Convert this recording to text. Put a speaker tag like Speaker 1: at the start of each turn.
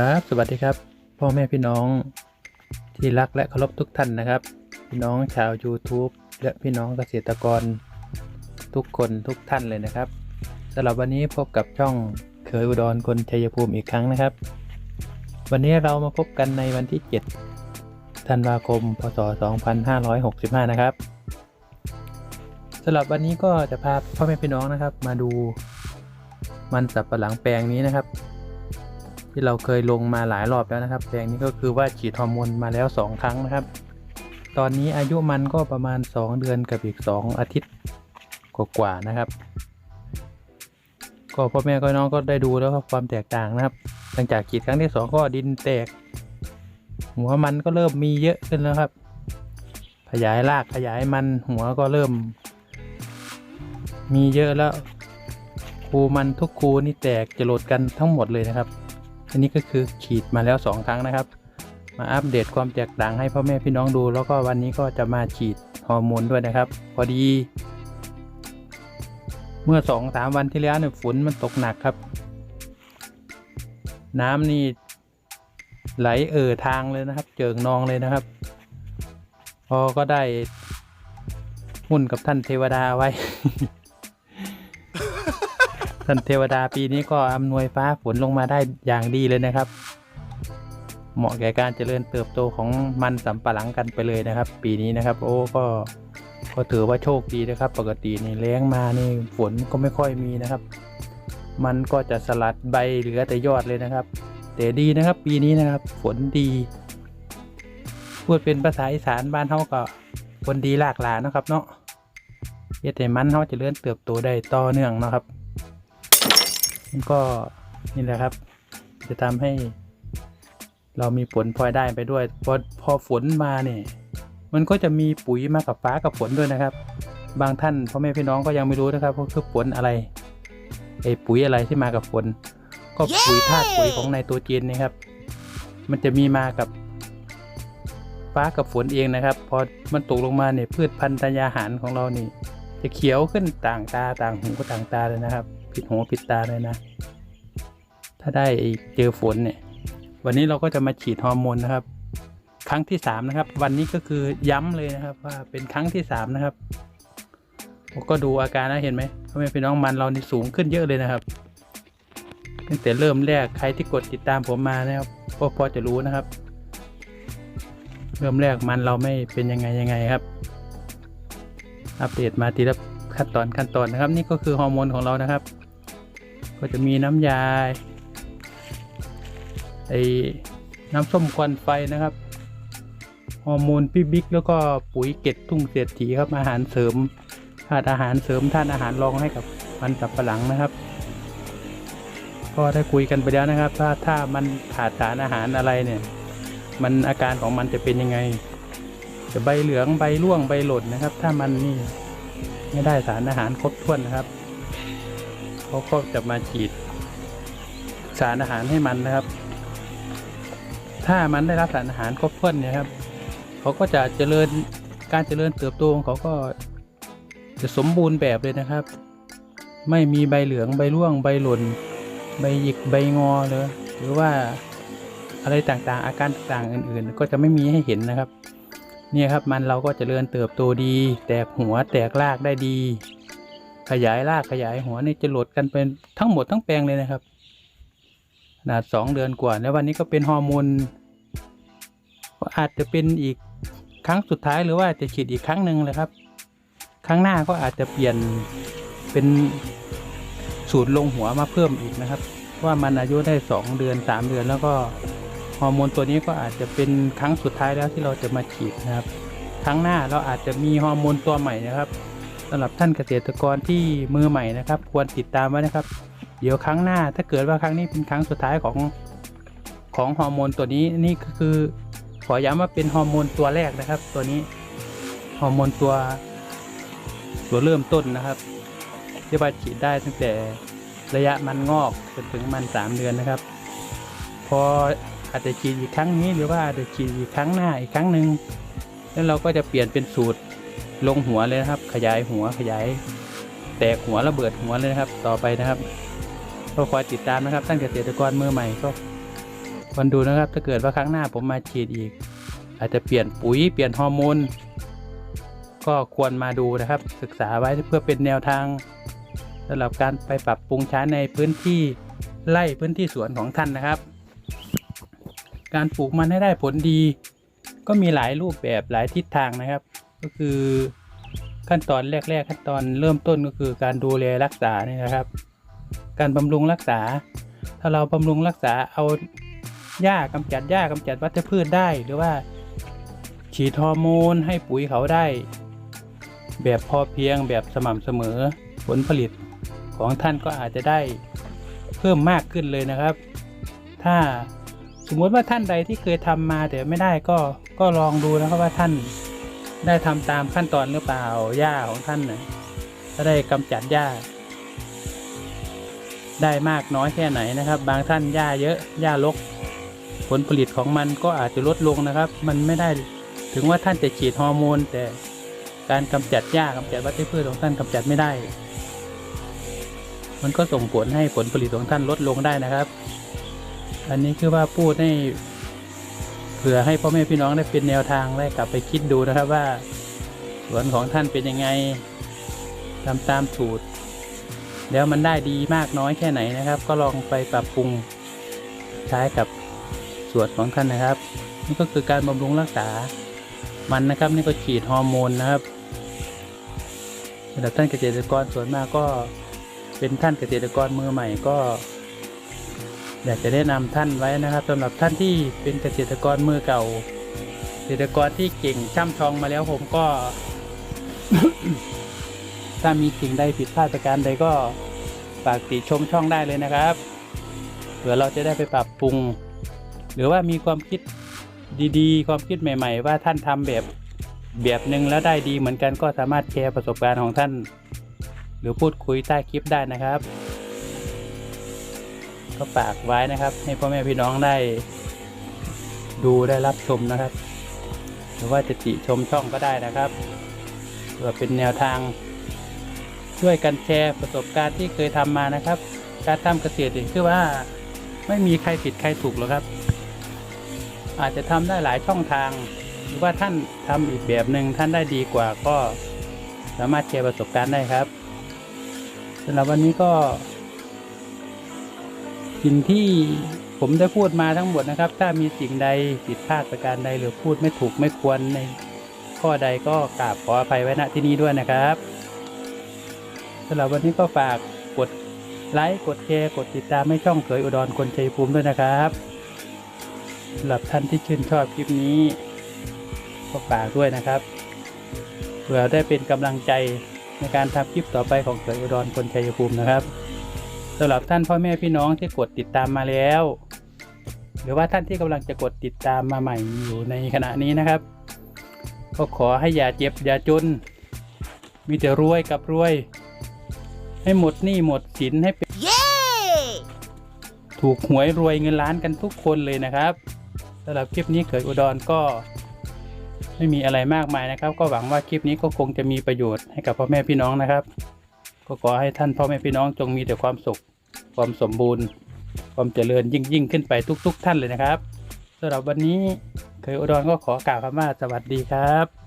Speaker 1: ครับ สวัสดีครับ พ่อแม่พี่น้องที่รักและเคารพทุกท่านนะครับ พี่น้องชาว YouTube และพี่น้องเกษตรกรทุกคนทุกท่านเลยนะครับสำหรับวันนี้พบกับช่องเคยอุดรคนชัยภูมิอีกครั้งนะครับ วันนี้เรามาพบกันในวันที่ 7 ธันวาคม พศ 2565 นะครับสำหรับวันนี้ก็จะพาพ่อแม่พี่น้องนะครับ มาดูมันสับปะหลังแปลงนี้นะครับ ที่เราเคยลงมาหลายรอบแล้วนะครับ แปลงนี้ก็คือว่าฉีดฮอร์โมนมาแล้ว 2 ครั้งนะครับ ตอนนี้อายุมันก็ประมาณ 2 เดือนกับอีก 2 อาทิตย์กว่าๆนะครับ ก็พ่อแม่ก็น้องก็ได้ดูแล้วครับความแตกต่างนะครับ หลังจากฉีดครั้งที่ 2 ก็ดินแตก หัวมันก็เริ่มมีเยอะขึ้นแล้วครับ ขยายรากขยายมันหัวก็เริ่ม มีเยอะแล้วคูมันทุกคูนี่แตกจะหลดกันทั้งหมดเลยนะครับ อันนี้ก็คือขีดมาแล้ว 2 ครั้งนะครับ มาอัปเดตความแตกต่างให้พ่อแม่พี่น้องดู แล้วก็วันนี้ก็จะมาฉีดฮอร์โมนด้วยนะครับ พอดี เมื่อสองสามวันที่แล้วเนี่ยฝนมันตกหนักครับ น้ำนี่ไหลเอ่อทางเลยนะครับ เจิงนองเลยนะครับ พอก็ได้ หุ้นกับท่านเทวดาไว้ ท่านเทวดาปีนี้ก็อำนวยฟ้าฝนลงมาได้อย่างดีเลยนะครับ เหมาะแก่การเจริญเติบโตของมันสำปะหลังกันไปเลยนะครับ ปีนี้นะครับ โอ้ก็ก็ถือว่าโชคดีนะครับ ปกตินี่แล้งมานี่ฝนก็ไม่ค่อยมีนะครับ มันก็จะสลัดใบเหลือแต่ยอดเลยนะครับ แต่ดีนะครับ ปีนี้นะครับ ฝนดี พูดเป็นภาษาอีสานบ้านเขาก็ฝนดีหลากหลายนะครับ เนาะเฮ็ดให้มันเขาจะเลื่อนเติบโตได้ต่อเนื่องนะครับ ก็นี่แหละครับ จะทำให้ เรามีผลพลอยได้ไปด้วยพอพอฝนมาเนี่ยมันก็จะมีปุ๋ยมากับฟ้ากับฝนด้วยนะครับ บางท่านพ่อแม่พี่น้องก็ยังไม่รู้นะครับว่าคือฝนอะไรไอ้ปุ๋ยอะไรที่มากับฝน ก็ปุ๋ยธาตุปุ๋ยของไนโตรเจนนะครับ มันจะมีมากับฟ้ากับฝนเองนะครับ พอมันตกลงมาเนี่ยพืชพันธุ์ธัญญาหารของเรานี่ จะเขียวขึ้นต่างตาต่างหูก็ต่างตาเลยนะครับ ผิดหูผิดตาเลยนะ ถ้าได้เจอฝนเนี่ย วันนี้เราก็จะมาฉีดฮอร์โมนนะครับ ครั้งที่สามนะครับ วันนี้ก็คือย้ำเลยนะครับ ว่าเป็นครั้งที่สามนะครับผมก็ดูอาการนะเห็นไหมพ่อแม่พี่น้องมันเรานี่สูงขึ้นเยอะเลยนะครับตั้งแต่เริ่มแรกใครที่กดติดตามผมมานะครับก็พอจะรู้นะครับ เริ่มแรกมันเราไม่เป็นยังไงยังไงครับ อัปเดตมาทีละขั้นตอนขั้นตอนนะครับ นี่ก็คือฮอร์โมนของเรานะครับ ก็จะมีน้ำยาไอ้น้ำส้มควันไฟนะครับฮอร์โมนพี่บิ๊กแล้วก็ปุ๋ยเกล็ดทุ่งเศรษฐีครับอาหารเสริมธาตุอาหารเสริมธาตุอาหารรองให้กับมันสับปะหลังนะครับ ก็ได้คุยกันไปแล้วนะครับว่าถ้ามันขาดสารอาหารอะไรเนี่ย มันอาการของมันจะเป็นยังไง จะใบเหลืองใบร่วงใบหล่นนะครับ ถ้ามันนี่ไม่ได้สารอาหารครบถ้วนนะครับ เขาก็จะมาฉีดสารอาหารให้มันนะครับ ถ้ามันได้รับสารอาหารครบถ้วนเนี่ยครับเขาก็จะเจริญการเจริญเติบโตของเขาก็จะสมบูรณ์แบบเลยนะครับ ไม่มีใบเหลืองใบร่วงใบหล่น ใบหยิกใบงอเลยหรือว่าอะไรต่างๆ อาการต่างๆอื่น ๆ ก็จะไม่มีให้เห็นนะครับ เนี่ยครับมันเราก็จเจริญเติบโตดี แตกหัวแตกรากได้ดี ขยายรากขยายหัวนี่จะหลดกันเป็นทั้งหมดทั้งแปลงเลยนะครับขนาดสองเดือนกว่า แล้ววันนี้ก็เป็นฮอร์โมนก็อาจจะเป็นอีกครั้งสุดท้ายหรือว่าจะฉีดอีกครั้งหนึ่งเลยครับ ครั้งหน้าก็อาจจะเปลี่ยนเป็นสูตรลงหัวมาเพิ่มอีกนะครับ ว่ามันอายุได้สองเดือนสามเดือนแล้วก็ฮอร์โมนตัวนี้ก็อาจจะเป็นครั้งสุดท้ายแล้วที่เราจะมาฉีดนะครับ ครั้งหน้าเราอาจจะมีฮอร์โมนตัวใหม่นะครับ สำหรับท่านเกษตรกรที่มือใหม่นะครับ ควรติดตามไว้นะครับ เดี๋ยวครั้งหน้าถ้าเกิดว่าครั้งนี้เป็นครั้งสุดท้ายของของฮอร์โมนตัวนี้นี่ก็คือ ขอย้ำว่าเป็นฮอร์โมนตัวแรกนะครับ ตัวนี้ฮอร์โมนตัว ตัวเริ่มต้นนะครับที่ว่าฉีดได้ตั้งแต่ระยะมันงอกจนถึงมันสามเดือนนะครับ พออาจจะฉีดอีกครั้งนี้หรือว่าอาจจะฉีดอีกครั้งหน้าอีกครั้งหนึ่งแล้วเราก็จะเปลี่ยนเป็นสูตร ลงหัวเลยนะครับ ขยายหัวขยาย แตกหัวระเบิดหัวเลยนะครับ ต่อไปนะครับก็คอยติดตามนะครับท่านเกษตรกรมือใหม่ก็วันดูนะครับ ถ้าเกิดว่าครั้งหน้าผมมาฉีดอีก อาจจะเปลี่ยนปุ๋ยเปลี่ยนฮอร์โมนก็ควรมาดูนะครับ ศึกษาไว้เพื่อเป็นแนวทางสำหรับการไปปรับปรุงใช้ในพื้นที่ไร่พื้นที่สวนของท่านนะครับ การปลูกมันให้ได้ผลดี ก็มีหลายรูปแบบหลายทิศทางนะครับ ก็คือขั้นตอนแรก ๆ ขั้นตอนเริ่มต้นก็คือการดูแลรักษานี่นะครับ การบำรุงรักษา ถ้าเราบำรุงรักษาเอาหญ้ากำจัดหญ้ากำจัดวัชพืชได้ หรือว่า ฉีดฮอร์โมนให้ปุ๋ยเขาได้ แบบพอเพียงแบบสม่ำเสมอผลผลิตของท่านก็อาจจะได้เพิ่มมากขึ้นเลยนะครับ ถ้าสมมติว่าท่านใดที่เคยทำมาแต่ไม่ได้ก็ก็ลองดูนะครับว่าท่าน ได้ทำตามขั้นตอนหรือเปล่าหญ้าของท่านนะถ้าได้กำจัดหญ้า ได้มากน้อยแค่ไหนนะครับ บางท่านหญ้าเยอะหญ้ารกผลผลิตของมันก็อาจจะลดลงนะครับ มันไม่ได้ถึงว่าท่านจะฉีดฮอร์โมน แต่การกำจัดหญ้ากำจัดวัชพืชของท่านกำจัดไม่ได้ มันก็ส่งผลให้ผลผลิตของท่านลดลงได้นะครับ อันนี้คือว่าพูดให้ ผื่อให้พ่อแม่พี่น้องได้เป็นแนวทางได้กลับไปคิดดูนะครับว่า สวนของท่านเป็นยังไงทำตามสูตร แล้วมันได้ดีมากน้อยแค่ไหนนะครับ ก็ลองไปปรับปรุงใช้กับสวนของท่านนะครับ นี่ก็คือการบำรุงรักษามันนะครับ นี่ก็ฉีดฮอร์โมนนะครับสำหรับท่านเกษตรกรส่วนมากก็เป็นท่านเกษตรกรมือใหม่ก็ อยากจะแนะนำท่านไว้นะครับสำหรับท่านที่เป็นเกษตรกรมือเก่า เกษตรกรที่เก่งช่ำชองมาแล้วผมก็ ถ้ามีสิ่งใดผิดพลาดประการใดก็ฝากติชมช่องได้เลยนะครับเผื่อเราจะได้ไปปรับปรุง หรือว่ามีความคิดดีๆ ความคิดใหม่ ๆ ว่าท่านทำแบบแบบหนึ่งแล้วได้ดีเหมือนกันก็สามารถแชร์ประสบการณ์ของท่าน หรือพูดคุยใต้คลิปได้นะครับ ก็ฝากไว้นะครับ ให้พ่อแม่พี่น้องได้ดูได้รับชมนะครับ หรือว่าจะติชมช่องก็ได้นะครับเพื่อเป็นแนวทาง ช่วยกันแชร์ประสบการณ์ที่เคยทำมานะครับ การทำเกษตรนี่คือว่าไม่มีใครผิดใครถูกหรอกครับ อาจจะทำได้หลายช่องทาง หรือว่าท่านทำอีกแบบหนึ่งท่านได้ดีกว่าก็สามารถแชร์ประสบการณ์ได้ครับสำหรับวันนี้ก็ สิ่งที่ผมได้พูดมาทั้งหมดนะครับ ถ้ามีสิ่งใดผิดพลาดประการใดหรือพูดไม่ถูกไม่ควรในข้อใดก็กราบขออภัยไว้ณที่นี้ด้วยนะครับสำหรับวันนี้ก็ฝากกดไลค์กดแชร์กดติดตามให้ช่องเขยอุดรคนชัยภูมิด้วยนะครับสำหรับท่านที่ชื่นชอบคลิปนี้ ก็ฝากด้วยนะครับเพื่อได้เป็นกำลังใจในการทำคลิปต่อไปของเขยอุดรคนชัยภูมินะครับ สำหรับท่านพ่อแม่พี่น้องที่กดติดตามมาแล้ว หรือว่าท่านที่กำลังจะกดติดตามมาใหม่อยู่ในขณะนี้นะครับ ก็ขอให้อย่าเจ็บอย่าจน มีแต่รวยกับรวย ให้หมดหนี้หมดสินให้เป็นถูกหวยรวยเงินล้านกันทุกคนเลยนะครับสำหรับคลิปนี้เขยอุดรก็ไม่มีอะไรมากมายนะครับ ก็หวังว่าคลิปนี้ก็คงจะมีประโยชน์ให้กับพ่อแม่พี่น้องนะครับ ก็ขอให้ท่านพ่อแม่พี่น้องจงมีแต่ความสุข ความสมบูรณ์ ความเจริญยิ่งยิ่งขึ้นไปทุก ๆ ท่านเลยนะครับสำหรับวันนี้เคยอุดรก็ขอกล่าวคำว่าสวัสดีครับ